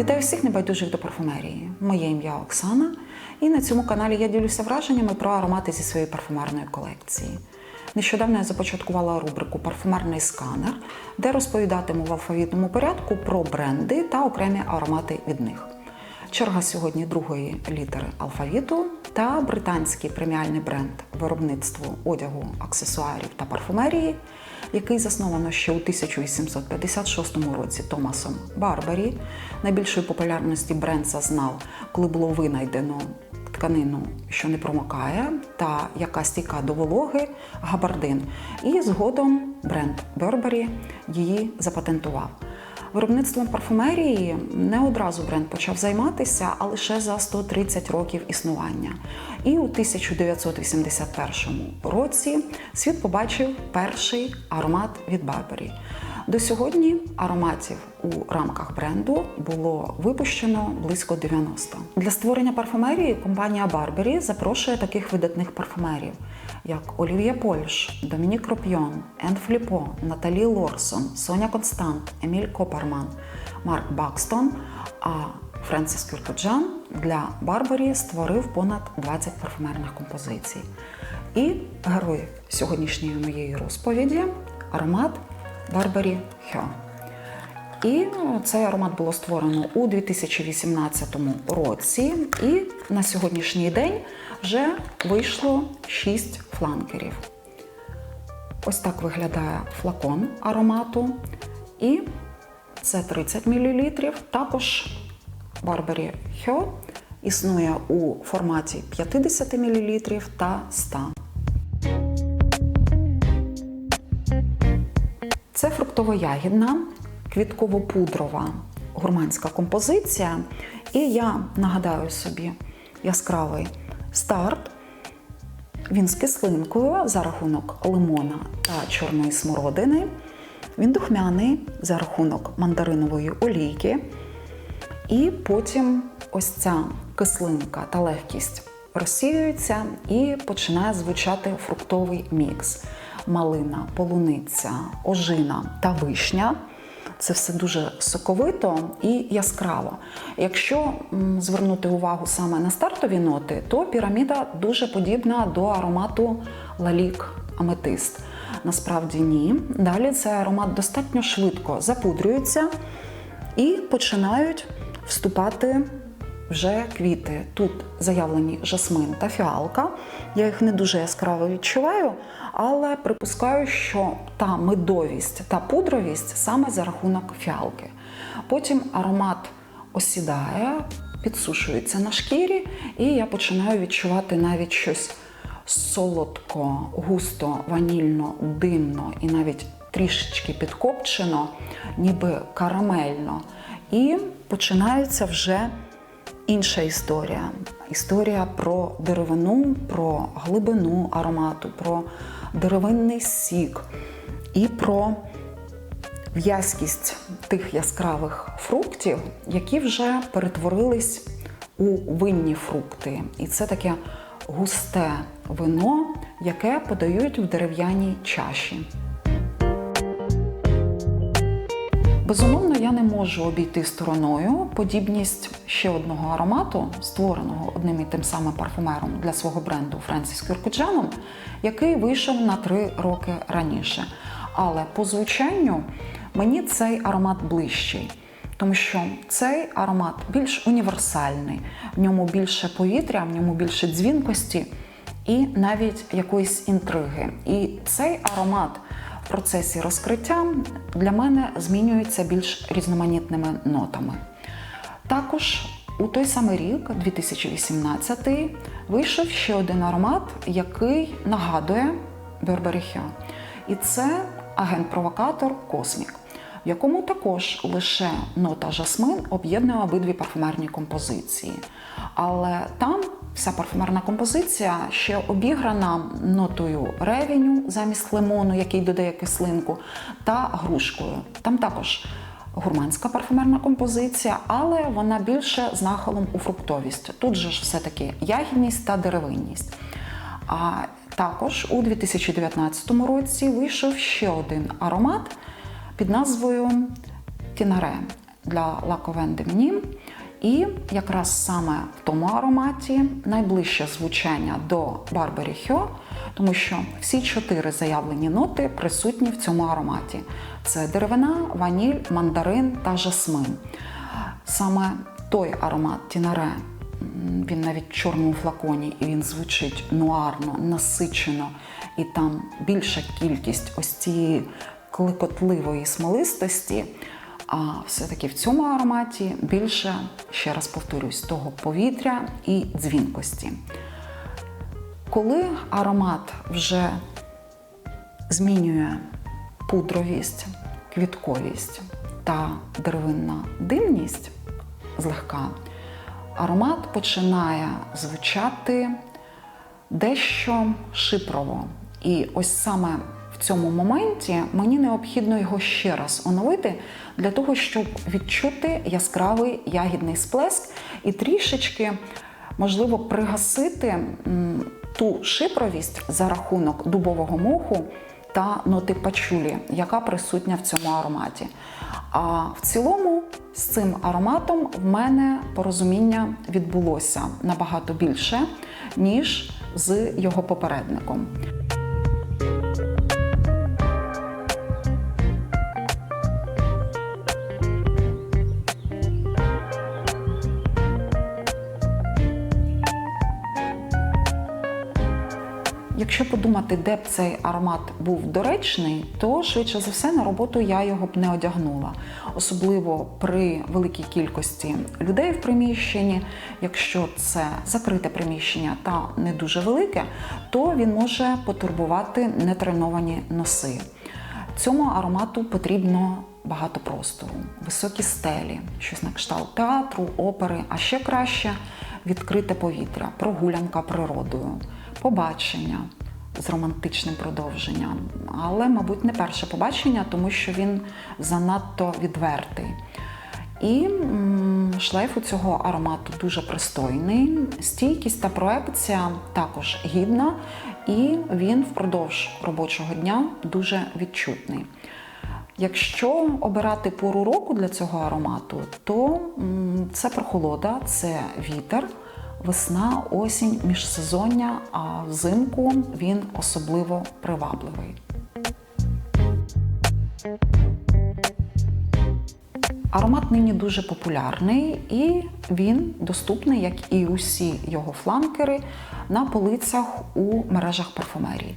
Вітаю всіх небайдужих до парфумерії. Моє ім'я Оксана, і на цьому каналі я ділюся враженнями про аромати зі своєї парфумерної колекції. Нещодавно я започаткувала рубрику Парфумерний сканер, де розповідатиму в алфавітному порядку про бренди та окремі аромати від них. Черга сьогодні другої літери алфавіту та британський преміальний бренд виробництво одягу, аксесуарів та парфумерії, який засновано ще у 1856 році Томасом Барбарі. Найбільшої популярності бренд зазнав, коли було винайдено тканину, що не промокає, та яка стійка до вологи габардин. І згодом бренд Бербері її запатентував. Виробництвом парфумерії не одразу бренд почав займатися, а лише за 130 років існування. І у 1981 році світ побачив перший аромат від Burberry. До сьогодні ароматів у рамках бренду було випущено близько 90. Для створення парфумерії компанія Burberry запрошує таких видатних парфумерів, як Олів'є Польш, Домінік Ропйон, Ен Фліпо, Наталі Лорсон, Соня Констант, Еміль Копарман, Марк Бакстон. А Френсіс Кюркоджан для Барбарі створив понад 20 парфумерних композицій. І герой сьогоднішньої моєї розповіді аромат Барбарі Хьо. І цей аромат було створено у 2018 році, і на сьогоднішній день вже вийшло 6 фланкерів. Ось так виглядає флакон аромату. І це 30 мл. Також Барбарі Хьо існує у форматі 50 мл та 100 Це фруктово-ягідна, квітково-пудрова гурманська композиція. І я нагадаю собі яскравий старт. Він з кислинкою за рахунок лимона та чорної смородини. Він духмяний за рахунок мандаринової олійки. І потім ось ця кислинка та легкість розсіюються і починає звучати фруктовий мікс. Малина, полуниця, ожина та вишня. Це все дуже соковито і яскраво. Якщо звернути увагу саме на стартові ноти, то піраміда дуже подібна до аромату лалік аметист. Насправді ні. Далі цей аромат достатньо швидко запудрюється і починають вступати вже квіти. Тут заявлені жасмин та фіалка. Я їх не дуже яскраво відчуваю, але припускаю, що та медовість та пудровість саме за рахунок фіалки. Потім аромат осідає, підсушується на шкірі, і я починаю відчувати навіть щось солодко, густо, ванільно, димно і навіть трішечки підкопчено, ніби карамельно. І починається вже інша історія. Історія про деревину, про глибину аромату, про деревинний сік і про в'язкість тих яскравих фруктів, які вже перетворились у винні фрукти. І це таке густе вино, яке подають в дерев'яній чаші. Безумовно, я не можу обійти стороною подібність ще одного аромату, створеного одним і тим самим парфумером для свого бренду Френсіс Кюркоджаном, який вийшов на три роки раніше. Але по звучанню мені цей аромат ближчий, тому що цей аромат більш універсальний, в ньому більше повітря, в ньому більше дзвінкості і навіть якоїсь інтриги. І цей аромат процесі розкриття для мене змінюється більш різноманітними нотами. Також у той самий рік, 2018, вийшов ще один аромат, який нагадує Burberry І це агент-провокатор Космік, в якому також лише нота жасмин об'єднує обидві парфумерні композиції. Але там вся парфумерна композиція ще обіграна нотою ревеню замість лимону, який додає кислинку, та грушкою. Там також гурманська парфумерна композиція, але вона більше з нахилом у фруктовість. Тут же ж все-таки ягідність та деревинність. А також у 2019 році вийшов ще один аромат під назвою Тінаре. для Лаковен Демнім. І якраз саме в тому ароматі найближче звучання до Барбері Хьо, тому що всі чотири заявлені ноти присутні в цьому ароматі: це деревина, ваніль, мандарин та жасмин. Саме той аромат Тінаре, він навіть в чорному флаконі, і він звучить нуарно, насичено, і там більша кількість ось цієї кликотливої смолистості. А все-таки в цьому ароматі більше, ще раз повторюсь, того повітря і дзвінкості. Коли аромат вже змінює пудровість, квітковість та деревинна димність злегка, аромат починає звучати дещо шипрово. І ось саме цьому моменті мені необхідно його ще раз оновити для того, щоб відчути яскравий ягідний сплеск і трішечки, можливо, пригасити ту шипровість за рахунок дубового моху та ноти пачулі, яка присутня в цьому ароматі. А в цілому з цим ароматом в мене порозуміння відбулося набагато більше, ніж з його попередником. Якщо подумати, де б цей аромат був доречний, то швидше за все на роботу я його б не одягнула. Особливо при великій кількості людей в приміщенні. Якщо це закрите приміщення та не дуже велике, то він може потурбувати нетреновані носи. Цьому аромату потрібно багато простору, високі стелі, щось на кшталт театру, опери, а ще краще відкрите повітря, прогулянка природою, побачення з романтичним продовженням. Але, мабуть, не перше побачення, тому що він занадто відвертий. І шлейф у цього аромату дуже пристойний, стійкість та проекція також гідна, і він впродовж робочого дня дуже відчутний. Якщо обирати пору року для цього аромату, то це прохолода, це вітер, весна, осінь, міжсезоння, а взимку він особливо привабливий. Аромат нині дуже популярний і він доступний, як і усі його фланкери, на полицях у мережах парфумерії.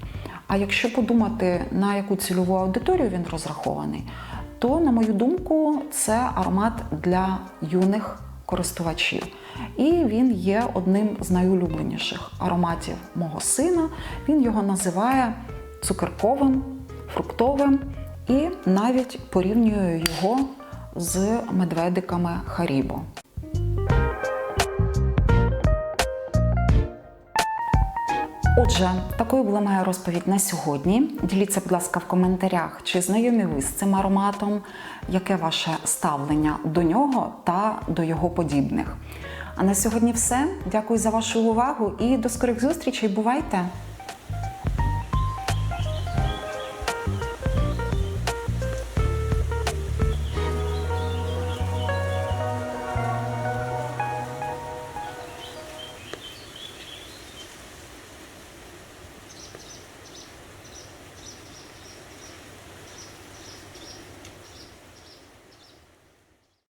А якщо подумати, на яку цільову аудиторію він розрахований, то, на мою думку, це аромат для юних користувачів. І він є одним з найулюбленіших ароматів мого сина. Він його називає цукерковим, фруктовим і навіть порівнює його з медведиками Харібо. Отже, такою була моя розповідь на сьогодні. Діліться, будь ласка, в коментарях, чи знайомі ви з цим ароматом, яке ваше ставлення до нього та до його подібних. А на сьогодні все. Дякую за вашу увагу і до скорих зустрічей. Бувайте!